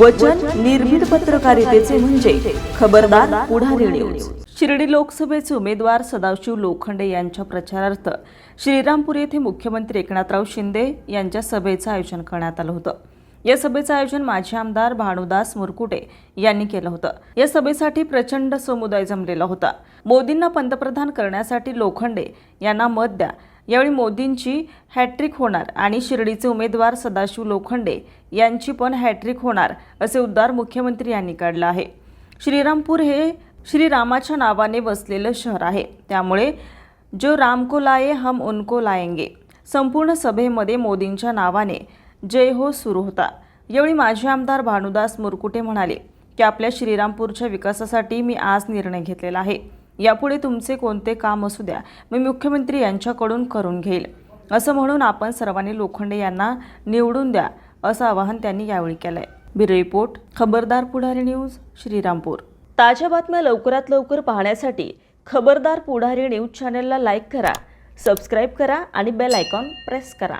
वचन निर्भीड पत्रकारितेचे म्हणजे खबरदार पुढारी न्यूज शिर्डी लोकसभेचे उमेदवार सदाशिव लोखंडे यांच्या प्रचारार्थ श्रीरामपूर येथे मुख्यमंत्री एकनाथराव शिंदे यांच्या सभेचं आयोजन करण्यात आलं होतं. या सभेचं आयोजन माजी आमदार भानुदास मुरकुटे यांनी केलं होतं. या सभेसाठी प्रचंड समुदाय जमलेला होता. मोदींना पंतप्रधान करण्यासाठी लोखंडे यांना मत द्या यावेळी मोदींची हॅट्रिक होणार आणि शिर्डीचे उमेदवार सदाशिव लोखंडे यांची पण हॅट्रिक होणार असे उद्गार मुख्यमंत्री यांनी काढलं आहे. श्रीरामपूर हे श्रीरामाच्या नावाने वसलेलं शहर आहे. त्यामुळे जो राम को लाये हम उनको लाएंगे संपूर्ण सभेमध्ये मोदींच्या नावाने जय हो सुरू होता. यावेळी माजी आमदार भानुदास मुरकुटे म्हणाले की आपल्या श्रीरामपूरच्या विकासासाठी मी आज निर्णय घेतलेला आहे. यापुढे तुमचे कोणते काम असू द्या मी मुख्यमंत्री यांच्याकडून करून घेईल. असं म्हणून आपण सर्वांनी लोखंडे यांना निवडून द्या असं आवाहन त्यांनी यावेळी केलंय. ब्युरो रिपोर्ट खबरदार पुढारी न्यूज श्रीरामपूर. ताज्या बातम्या लवकरात लवकर पाहण्यासाठी खबरदार पुढारी न्यूज चॅनलला लाईक करा सबस्क्राईब करा आणि बेल आयकॉन प्रेस करा.